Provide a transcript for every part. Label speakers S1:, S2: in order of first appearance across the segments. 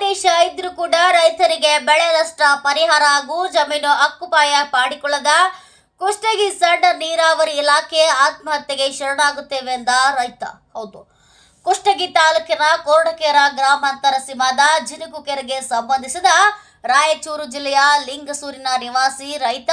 S1: ಆದೇಶ ಇದ್ರೂ ಕೂಡ ರೈತರಿಗೆ ಬೆಳೆ ನಷ್ಟ ಪರಿಹಾರ ಹಾಗೂ ಜಮೀನು ಹಕ್ಕುಪಾಯ ಪಾಡಿಕೊಳ್ಳದ ಕುಷ್ಟಗಿ ಸಣ್ಣ ನೀರಾವರಿ ಇಲಾಖೆ ಆತ್ಮಹತ್ಯೆಗೆ ಶರಣಾಗುತ್ತೇವೆ ಎಂದ ರೈತ. ಹೌದು. ಕುಷ್ಟಗಿ ತಾಲೂಕಿನ ಕೋರಡಕೆರ ಗ್ರಾಮಾಂತರ ಸೀಮಾದ ಜಿನುಗುಕೆರೆಗೆ ಸಂಬಂಧಿಸಿದ ರಾಯಚೂರು ಜಿಲ್ಲೆಯ ಲಿಂಗಸೂರಿನ ನಿವಾಸಿ ರೈತ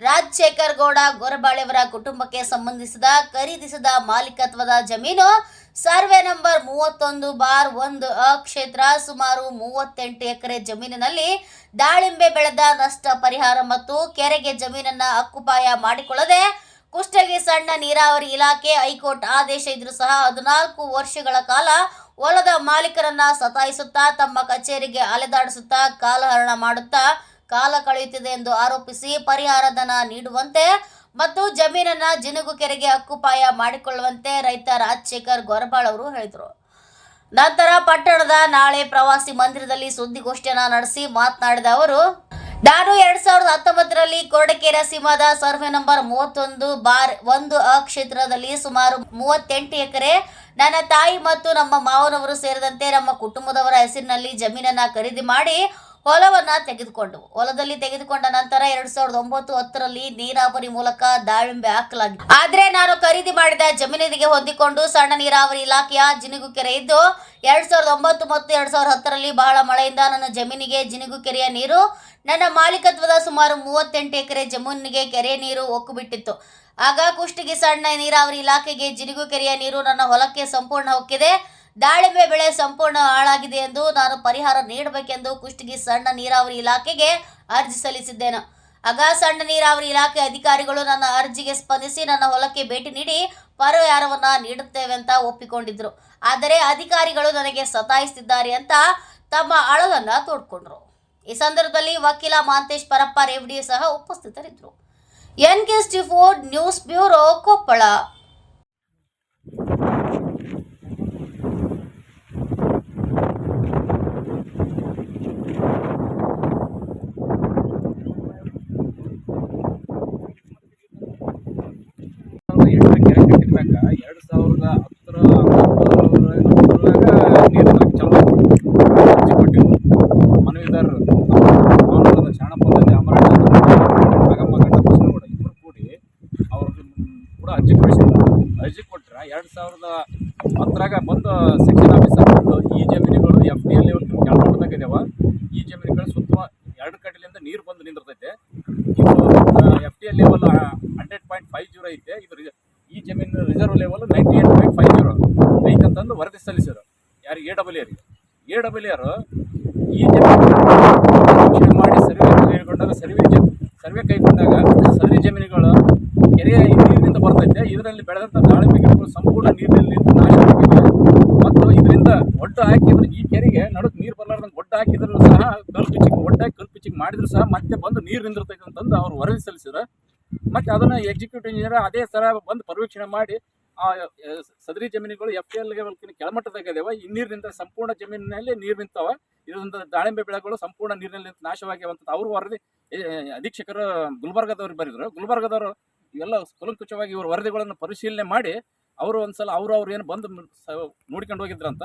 S1: ರಾಜಶೇಖರ್ ಗೌಡ ಗೊರಬಾಳೆಯವರ ಕುಟುಂಬಕ್ಕೆ ಸಂಬಂಧಿಸಿದ, ಖರೀದಿಸಿದ ಮಾಲೀಕತ್ವದ ಜಮೀನು ಸರ್ವೆ ನಂಬರ್ ಮೂವತ್ತೊಂದು ಬಾರ್ ಒಂದು ಅ ಕ್ಷೇತ್ರ ಸುಮಾರು ಮೂವತ್ತೆಂಟು ಎಕರೆ ಜಮೀನಿನಲ್ಲಿ ದಾಳಿಂಬೆ ಬೆಳೆದ ನಷ್ಟ ಪರಿಹಾರ ಮತ್ತು ಕೆರೆಗೆ ಜಮೀನನ್ನ ಹಕ್ಕುಪಾಯ ಮಾಡಿಕೊಳ್ಳದೆ, ಕುಷ್ಟಗಿ ಸಣ್ಣ ನೀರಾವರಿ ಇಲಾಖೆ ಹೈಕೋರ್ಟ್ ಆದೇಶ ಇದ್ರೂ ಸಹ ಹದಿನಾಲ್ಕು ವರ್ಷಗಳ ಕಾಲ ಹೊಲದ ಮಾಲೀಕರನ್ನ ಸತಾಯಿಸುತ್ತಾ, ತಮ್ಮ ಕಚೇರಿಗೆ ಅಲೆದಾಡಿಸುತ್ತಾ, ಕಾಲಹರಣ ಮಾಡುತ್ತಾ ಕಾಲ ಕಳೆಯುತ್ತಿದೆ ಎಂದು ಆರೋಪಿಸಿ ಪರಿಹಾರ ಧನ ನೀಡುವಂತೆ ಮತ್ತು ಜಮೀನನ್ನ ಜಿನುಗು ಕೆರೆಗೆ ಹಕ್ಕುಪಾಯ ಮಾಡಿಕೊಳ್ಳುವಂತೆ ರೈತ ರಾಜಶೇಖರ್ ಗೊರಬಾಳ್ ಅವರು ಹೇಳಿದರು. ನಂತರ ಪಟ್ಟಣದ ನಾಳೆ ಪ್ರವಾಸಿ ಮಂದಿರದಲ್ಲಿ ಸುದ್ದಿಗೋಷ್ಠಿಯನ್ನ ನಡೆಸಿ ಮಾತನಾಡಿದ ಅವರು, ನಾನು ಎರಡ್ ಸಾವಿರದ ಹತ್ತೊಂಬತ್ತರಲ್ಲಿ ಕೊರಡಕೆರೆ ಸೀಮಾದ ಸರ್ವೆ ನಂಬರ್ ಮೂವತ್ತೊಂದು ಬಾರ್ ಒಂದು ಅ ಕ್ಷೇತ್ರದಲ್ಲಿ ಸುಮಾರು ಮೂವತ್ತೆಂಟು ಎಕರೆ ನನ್ನ ತಾಯಿ ಮತ್ತು ನಮ್ಮ ಮಾವನವರು ಸೇರಿದಂತೆ ನಮ್ಮ ಕುಟುಂಬದವರ ಹೆಸರಿನಲ್ಲಿ ಜಮೀನನ್ನ ಖರೀದಿ ಮಾಡಿ ಹೊಲವನ್ನ ತೆಗೆದುಕೊಂಡವು ಹೊಲದಲ್ಲಿ ತೆಗೆದುಕೊಂಡ ನಂತರ ಎರಡ್ ಸಾವಿರದ ಒಂಬತ್ತು ಹತ್ತರಲ್ಲಿ ನೀರಾವರಿ ಮೂಲಕ ದಾಳಿಂಬೆ ಹಾಕಲಾಗಿತ್ತು ಆದ್ರೆ ನಾನು ಖರೀದಿ ಮಾಡಿದ ಜಮೀನಿಗೆ ಹೊಂದಿಕೊಂಡು ಸಣ್ಣ ನೀರಾವರಿ ಇಲಾಖೆಯ ಜಿನುಗು ಕೆರೆ ಇದ್ದು, ಎರಡ್ ಸಾವಿರದ ಒಂಬತ್ತು ಮತ್ತು ಎರಡ್ ಸಾವಿರದ ಹತ್ತರಲ್ಲಿ ಬಹಳ ಮಳೆಯಿಂದ ನನ್ನ ಜಮೀನಿಗೆ ಜಿನುಗು ಕೆರೆಯ ನೀರು, ನನ್ನ ಮಾಲೀಕತ್ವದ ಸುಮಾರು ಮೂವತ್ತೆಂಟು ಎಕರೆ ಜಮೀನಿಗೆ ಕೆರೆ ನೀರು ಒಕ್ಕು ಬಿಟ್ಟಿತ್ತು ಆಗ ಕುಷ್ಟಗಿ ಸಣ್ಣ ನೀರಾವರಿ ಇಲಾಖೆಗೆ ಜಿನುಗು ಕೆರೆಯ ನೀರು ನನ್ನ ಹೊಲಕ್ಕೆ ಸಂಪೂರ್ಣ ಹೊಕ್ಕಿದೆ. ದಾಳಿಂಬೆ ಬೆಳೆ ಸಂಪೂರ್ಣ ಹಾಳಾಗಿದೆ ಎಂದು ನಾನು ಪರಿಹಾರ ನೀಡಬೇಕೆಂದು ಕುಷ್ಟಗಿ ಸಣ್ಣ ನೀರಾವರಿ ಇಲಾಖೆಗೆ ಅರ್ಜಿ ಸಲ್ಲಿಸಿದ್ದೇನೆ. ಆಗ ಸಣ್ಣ ನೀರಾವರಿ ಇಲಾಖೆ ಅಧಿಕಾರಿಗಳು ನನ್ನ ಅರ್ಜಿಗೆ ಸ್ಪಂದಿಸಿ ನನ್ನ ಹೊಲಕ್ಕೆ ಭೇಟಿ ನೀಡಿ ಪರಿಹಾರವನ್ನು ನೀಡುತ್ತೇವೆ ಅಂತ ಒಪ್ಪಿಕೊಂಡಿದ್ರು. ಆದರೆ ಅಧಿಕಾರಿಗಳು ನನಗೆ ಸತಾಯಿಸುತ್ತಿದ್ದಾರೆ ಅಂತ ತಮ್ಮ ಅಳಲನ್ನ ತೋಡ್ಕೊಂಡ್ರು. ಈ ಸಂದರ್ಭದಲ್ಲಿ ವಕೀಲ ಮಾಂತೇಶ್ ಪರಪ್ಪ ರೇವಡಿ ಸಹ ಉಪಸ್ಥಿತರಿದ್ದರು. ಎನ್ ನ್ಯೂಸ್ ಬ್ಯೂರೋ ಕೊಪ್ಪಳ
S2: ಸಾವಿರದ ಎಂಟರ ಕೆರೆ ಕಟ್ಟಿದ್ಮ್ಯಾಕ ಎರಡು ಸಾವಿರದ ಹತ್ತರ ಹತ್ತೊಂಬತ್ತರಾಗ ನೀರಿನ ಚಾಲು ಅರ್ಜಿ ಕೊಟ್ಟಿದ್ದು ಮನವಿದಾರರು ಅವರದ ಶಾಣಪ್ಪದಲ್ಲಿ ಅಮರಣ್ಣ ನಾಗಮ್ಮ ಗಂಡ ಬಸವನಗೌಡ ಇಬ್ಬರು ಕೂಡಿ ಅವ್ರಿಗೆ ಕೂಡ ಅರ್ಜಿ ಕೊಡಿಸಿದ್ರು ಅರ್ಜಿ ಕೊಟ್ರೆ ಎರಡು ಸಾವಿರದ ಹತ್ತರಾಗ ಬಂದು ಸೆಕ್ಷನ್ ಆಫೀಸರ್ ಬಂದು ಈ ಜಮೀನುಗಳು ಎಫ್ ಡಿ ಎಲ್ ಕೆಳಮಟ್ಟದಾಗ ಇದಾವೆ. ಈ ಜಮೀನುಗಳು ಸುತ್ತ ಎರಡು ಕಡೆಯಿಂದ ನೀರು ಬಂದು ನಿಂದಿರ್ತೈತೆ. ಇದು F D L level hundred point five zero ಐತೆ. ಇದು ಈ ಜಮೀನು reserve level ninety eight point five zero ಐತೆ ಅಂತಂದು ವರದಿ ಸಲ್ಲಿಸಿದ್ರು. ಯಾರು ಎ ಡಬಲ್ ಎರಿಗೆ ಎ ಡಬಲ್ ಆರ್ ಈ ಜಮೀನು ಮಾಡಿ ಸರ್ವೆ ಕೈಗೊಂಡಾಗ ಸರ್ವೆ ಜ ಸರ್ವೆ ಕೈಗೊಂಡಾಗ ಸರ್ವೆ ಜಮೀನುಗಳು ಕೆರೆಯ ಈ ಇದರಲ್ಲಿ ಬೆಳೆದಂಥ ದಾಳಿಂಬೆ ಗಿಡಗಳು ಸಂಪೂರ್ಣ ನೀರಿನಲ್ಲಿ ನಾಶವಾಗಿವೆ ಮತ್ತು ಇದರಿಂದ ಒಡ್ಡು ಹಾಕಿದ್ರೆ, ಈ ಕೆರೆಗೆ ನಡುಕ್ ನೀರು ಬರಲಾರ್ದಂಗೆ ಒಡ್ಡು ಹಾಕಿದ್ರು ಸಹ ಕಲ್ಪಿಚಿಕ್ ಒಡ್ಡಾಗಿ ಕಲ್ಪಿಚಿಕ್ ಮಾಡಿದ್ರು ಸಹ, ಮತ್ತೆ ಬಂದು ನೀರು ನಿಂದಿರ್ತೈತೆ ಅಂತಂದು ಅವ್ರು ವರದಿ ಸಲ್ಲಿಸಿದ್ರು. ಮತ್ತೆ ಅದನ್ನು ಎಕ್ಸಿಕ್ಯೂಟಿವ್ ಇಂಜಿನಿಯರ್ ಅದೇ ಸರ ಬಂದು ಪರಿವೀಕ್ಷಣೆ ಮಾಡಿ, ಆ ಸದರಿ ಜಮೀನುಗಳು ಎಫ್ ಎಲ್ ಕೆಳಮಟ್ಟದಾಗ ಇದಾವೆ. ಈ ನೀರಿನಿಂದ ಸಂಪೂರ್ಣ ಜಮೀನಿನಲ್ಲಿ ನೀರು ನಿಂತವ. ಇದರಿಂದ ದಾಳಿಂಬೆ ಬೆಳೆಗಳು ಸಂಪೂರ್ಣ ನೀರಿನಲ್ಲಿ ನಾಶವಾಗಿವೆ ಅವರು ವರದಿ ಅಧೀಕ್ಷಕರು ಗುಲ್ಬರ್ಗದವ್ರು ಬರೆದ್ರು. ಗುಲ್ಬರ್ಗದವರು ಇವೆಲ್ಲ ಕುಲಂಕುಷವಾಗಿ ಇವರು ವರದಿಗಳನ್ನು ಪರಿಶೀಲನೆ ಮಾಡಿ ಅವರು ಒಂದ್ಸಲ ಅವರು ಅವ್ರು ಏನು ಬಂದು ನೋಡಿಕೊಂಡು ಹೋಗಿದ್ರಂತ,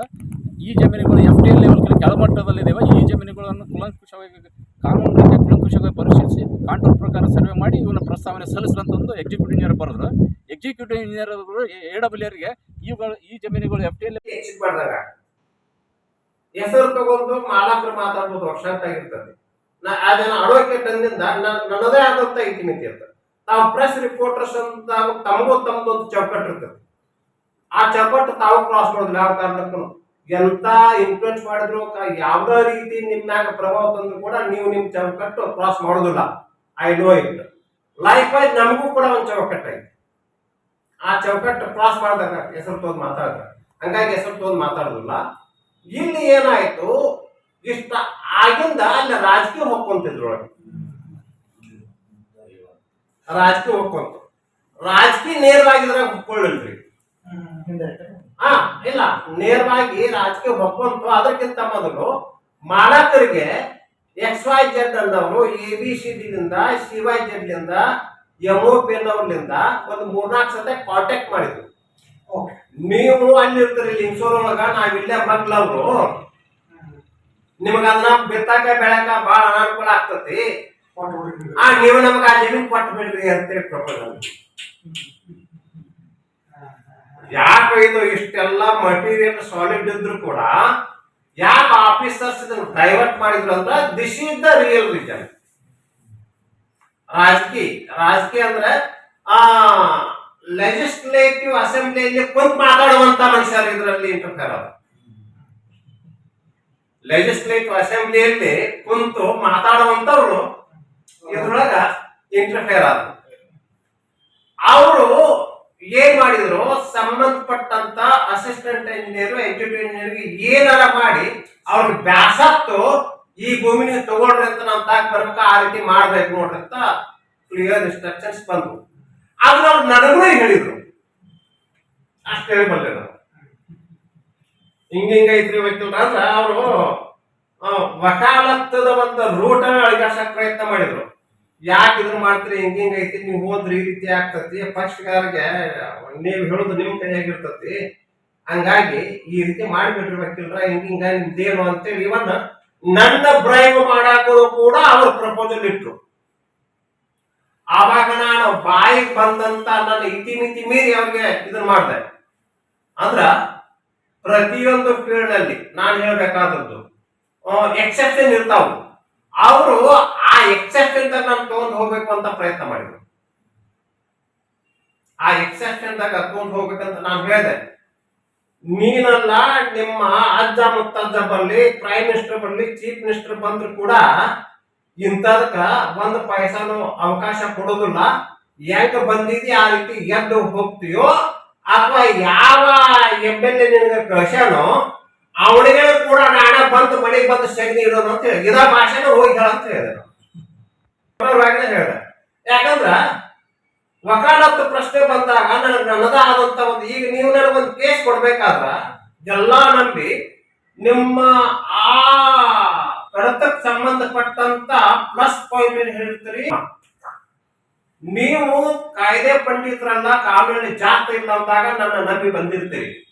S2: ಈ ಜಮೀನುಗಳು ಎಫ್ ಡಿ ಎಲ್ ಕೆಳಮಟ್ಟದಲ್ಲಿ ಕೆಳಮಟ್ಟದಲ್ಲಿದ್ದಾವೆ ಈ ಜಮೀನುಗಳನ್ನು ಕುಲಂಕುಷವಾಗಿ ಕಾನೂನು ರೀತಿಯ ಕುಲಂಕುಷವಾಗಿ ಪರಿಶೀಲಿಸಿ ಕಾಂಟ್ರಾಕ್ಟ್ ಪ್ರಕಾರ ಸರ್ವೆ ಮಾಡಿ ಇವನ್ನ ಪ್ರಸ್ತಾವನೆ ಸಲ್ಲಿಸಿದಂತಂದು ಎಕ್ಸಿಕ್ಯೂಟಿವ್ ಇಂಜಿನಿಯರ್ ಬರೆದ್ರು. ಎಕ್ಸಿಕ್ಯೂಟಿವ್ ಇಂಜಿನಿಯರ್ ಎ ಡಬ್ಲ್ಯೂ ಆರ್ಗೆ ಈ ಜಮೀನುಗಳು ಎಫ್ ಡಿ ಎಲ್
S3: ಹೆಸರು ತಗೊಂಡು ಮಾಲಕರು ಮಾತಾಡ್ಬೋದು ವರ್ಷಾಂತಾಗಿರ್ತದೆ ನಾ ಅದನ್ನ ನನ್ನದೇ ಆದಂತ ಇತಿಮಿತಿ ಇರ್ತದೆ. ತಾವು ಪ್ರೆಸ್ ರಿಪೋರ್ಟರ್ಸ್ ಅಂತ ತಮಗೂ ತಮ್ಮದು ಒಂದು ಚೌಕಟ್ಟು ಇರ್ತದೆ. ಆ ಚೌಕಟ್ಟು ತಾವು ಕ್ರಾಸ್ ಮಾಡೋದಿಲ್ಲ ಯಾವ ಕಾರಣಕ್ಕೂ ಎಂತ ಇನ್ಫ್ಲೂಯೆನ್ಸ್ ಮಾಡಿದ್ರು, ಯಾವ್ದೋ ರೀತಿ ನಿಮ್ಮ ಮ್ಯಾಗ ಪ್ರಭಾವ ತಂದ್ರು ಕೂಡ ನೀವು ನಿಮ್ ಚೌಕಟ್ಟು ಕ್ರಾಸ್ ಮಾಡೋದಿಲ್ಲ. I know it life wise ನಮಗೂ ಕೂಡ ಒಂದು ಚೌಕಟ್ಟು ಐತೆ ಆ ಚೌಕಟ್ಟು ಕ್ರಾಸ್ ಮಾಡಿದಾಗ ಹೆಸರು ತೋದ್ ಮಾತಾಡಿದ್ರೆ ಹಂಗಾಗಿ ಹೆಸರು ತೋದ್ ಮಾತಾಡೋದಿಲ್ಲ. ಇಲ್ಲಿ ಏನಾಯ್ತು? ಇಷ್ಟ ಆಗಿಂದ ಅಲ್ಲಿ ರಾಜಕೀಯ ಹೊಕ್ಕೊಂತಿದ್ರು ಒಳಗೆ. ರಾಜಕೀಯ ಹೋಗ್ಕೊಂತ. ರಾಜಕೀಯ ನೇರವಾಗಿದ್ರೆ ಹೊಕ್ಕೊಳ್ಳಿಲ್ರಿ ಹಾ ಇಲ್ಲ ನೇರವಾಗಿ ರಾಜಕೀಯ ಹೋಗ್ಕೊಂತ ಅದಕ್ಕಿಂತ ಮೊದಲು ಮಾಲಕರಿಗೆ ಎಕ್ಸ್ ವೈ ಜೆಡ್ ಅಂದವರು ಎ ಬಿ ಸಿ ಡಿಲಿಂದ ಸಿ ವೈ ಜೆಡ್ ಲಿಂದ ಎಂ ಒ ಪಿ ಅನ್ನೋರ್ಲಿಂದ ಒಂದು ಮೂರ್ನಾಲ್ಕು ಸತೆ ಕಾಂಟ್ಯಾಕ್ಟ್ ಮಾಡಿದ್ರು. ನೀವು ಅಲ್ಲಿ ಇಲ್ಲಿ ಲಿಂಗ್ಸೂರ್ ಒಳಗ ನಾವಿಲ್ಲೇ ಮಗ್ಲವ್ರು ನಿಮಗ ಅದನ್ನ ಬಿತ್ತಾಕ ಬೆಳಕ ಬಹಳ ಅನಾನುಕೂಲ ಆಗ್ತತಿ. ಆ ನೀವು ನಮಗೆ ಆ ಜಮೀನ್ ಬಿಡ್ರಿ ಅಂತೇಳಿ ಪ್ರಪೋಸಲ್ ಯಾಕೆ ಇದು ಇಷ್ಟೆಲ್ಲ ಮಟೀರಿಯಲ್ ಸಾಲಿಡ್ ಇದ್ರು ಕೂಡ ಯಾಕೆ ಆಫೀಸರ್ಸ್ ಇದನ್ನು ಡೈವರ್ಟ್ ಮಾಡಿದ್ರು ಅಂದ್ರೆ this is the real reason ರಾಜಕೀಯ ರಾಜಕೀಯ ಅಂದ್ರೆ, ಆ ಲೆಜಿಸ್ಲೇಟಿವ್ ಅಸೆಂಬ್ಲಿಯಲ್ಲಿ ಕುಂತ್ ಮಾತಾಡುವಂತ ಮನುಷ್ಯರು ಇದರಲ್ಲಿ ಇಂಟರ್ಫೇರ್ ಆದ ಲೆಜಿಸ್ಲೇಟಿವ್ ಅಸೆಂಬ್ಲಿಯಲ್ಲಿ ಕುಂತು ಮಾತಾಡುವಂತವ್ರು ಇದ್ರೊಳಗ ಇಂಟರ್ಫೇರ್ ಆದ ಅವರು ಏನ್ ಮಾಡಿದ್ರು? ಸಂಬಂಧಪಟ್ಟಂತ ಅಸಿಸ್ಟೆಂಟ್ ಇಂಜಿನಿಯರ್ ಎಕ್ಸಿಕ್ಯೂಟಿವ್ ಇಂಜಿನಿಯರ್ಗೆ ಏನಾರ ಮಾಡಿ ಅವ್ರಿಗೆ ಬ್ಯಾಸತ್ತು ಈ ಭೂಮಿ ನೀವು ಅಂತ ನಾವು ತಾಕ್ ಬರ್ಬೇಕು, ಆ ರೀತಿ ಮಾಡ್ಬೇಕು ನೋಡ್ರಿ ಅಂತ ಕ್ಲಿಯರ್ ಇನ್ಸ್ಟ್ರಕ್ಷನ್ಸ್ ಬಂದ್ರು ಆದ್ರೆ ಅವ್ರು ನನಗೂ ಹೇಳಿದ್ರು. ಅಷ್ಟು ಹೇಳಿ ಬಂದೆ ನಾವು ಹಿಂಗ ಹಿಂಗ ಐತ್ರಿ ಅಂದ್ರೆ ಅವರು ವಕಾಲತ್ತದ ಒಂದು ರೂಟ್ ಅಳಿಗಾಸಕ್ ಪ್ರಯತ್ನ ಮಾಡಿದ್ರು. ಯಾಕೆ ಇದನ್ನ ಮಾಡ್ತೀರಿ, ಹಿಂಗ ಹಿಂಗ ಐತಿ, ನೀವು ಹೋದ್ರೆ ಈ ರೀತಿ ಆಗ್ತತಿ ಪಕ್ಷಕಾರಿಗೆ ನೀವು ಹೇಳೋದು ನಿಮ್ ಕೈಯಾಗಿರ್ತತಿ. ಹಂಗಾಗಿ ಈ ರೀತಿ ಮಾಡಿಬಿಟ್ಟಿರ್ಬೇಕಿಲ್ರ, ಹಿಂಗ ಹಿಂಗ ನಿಮ್ದೇನು ಅಂತೇಳಿ ಇವನ್ನ ನನ್ನ ಬ್ರೈವ್ ಮಾಡಾಕೋದು ಕೂಡ ಅವ್ರ ಪ್ರಪೋಸಲ್ ಇಟ್ರು. ಆವಾಗ ನಾನು ಬಾಯಿಗೆ ಬಂದಂತ ನನ್ನ ಇತಿಮಿತಿ ಮೀರಿ ಅವ್ರಿಗೆ ಇದನ್ನ ಮಾಡಿದೆ. ಅಂದ್ರ ಪ್ರತಿಯೊಂದು ಫೀಲ್ಡ್ ಅಲ್ಲಿ ನಾನು ಹೇಳ್ಬೇಕಾದದ್ದು ಎಕ್ಸೆಪ್ಷನ್ ಇರ್ತಾವ. ಅವರು ಆ ಅಂತ ನಾನು ತಗೊಂಡ್ ಹೋಗ್ಬೇಕು ಅಂತ ಪ್ರಯತ್ನ ಮಾಡಿದ್ರು ಆ ಎಕ್ಸೆಪ್ಷನ್ ದಾಗ ತಗೊಂಡ್ ಹೋಗ್ಬೇಕಂತ ನಾನು ಹೇಳಿದೆ. ನೀನಲ್ಲ ನಿಮ್ಮ ಅಜ್ಜ ಮುತ್ತಜ್ಜ ಬರ್ಲಿ ಪ್ರೈಮ್ ಮಿನಿಸ್ಟರ್ ಬರ್ಲಿ ಚೀಫ್ ಮಿನಿಸ್ಟರ್ ಬಂದ್ರು ಕೂಡ ಇಂಥದಕ್ಕ ಒಂದ್ ಪೈಸಾನು ಅವಕಾಶ ಕೊಡೋದಿಲ್ಲ. ಹೆಂಗ ಬಂದಿದಿ ಆ ರೀತಿ ಎದ್ದು ಹೋಗ್ತೀಯೋ ಅಥವಾ ಯಾವ ಎಂ ಎಲ್ ಎ ನಿನಗೆ ಕಳ್ಸ್ಯಾನೋ ಅವನಿಗೆ ಕೂಡ ನಾಣ ಬಂದು ಮನೆಗೆ ಬಂದು ಸಗಣಿ ಇಡೋದು ಅಂತ ಹೇಳಿ. ಇದ ಭಾಷೆನೂ ಹೋಗಿ ಹೇಳ ಅಂತ ಹೇಳಿದೆ. ಯಾಕಂದ್ರ ವಕಾಲತ್ತು ಪ್ರಶ್ನೆ ಬಂದಾಗ ನನಗೆ ನನ್ನದಾದಂತ ಒಂದು ಈಗ ನೀವು ನನಗೊಂದು ಕೇಸ್ ಕೊಡ್ಬೇಕಾದ್ರ ಎಲ್ಲಾ ನಂಬಿ ನಿಮ್ಮ ಆ ಕಡತಕ್ಕೆ ಸಂಬಂಧಪಟ್ಟಂತ ಪ್ಲಸ್ ಪಾಯಿಂಟ್ ಏನ್ ಹೇಳಿರ್ತೀರಿ? ನೀವು ಕಾಯ್ದೆ ಪಂಡಿತರಲ್ಲ ಕಾನೂನಿನ ಜಾಸ್ತಿ ಇಲ್ಲ ಅಂದಾಗ ನನ್ನ ನಂಬಿ ಬಂದಿರ್ತೀರಿ.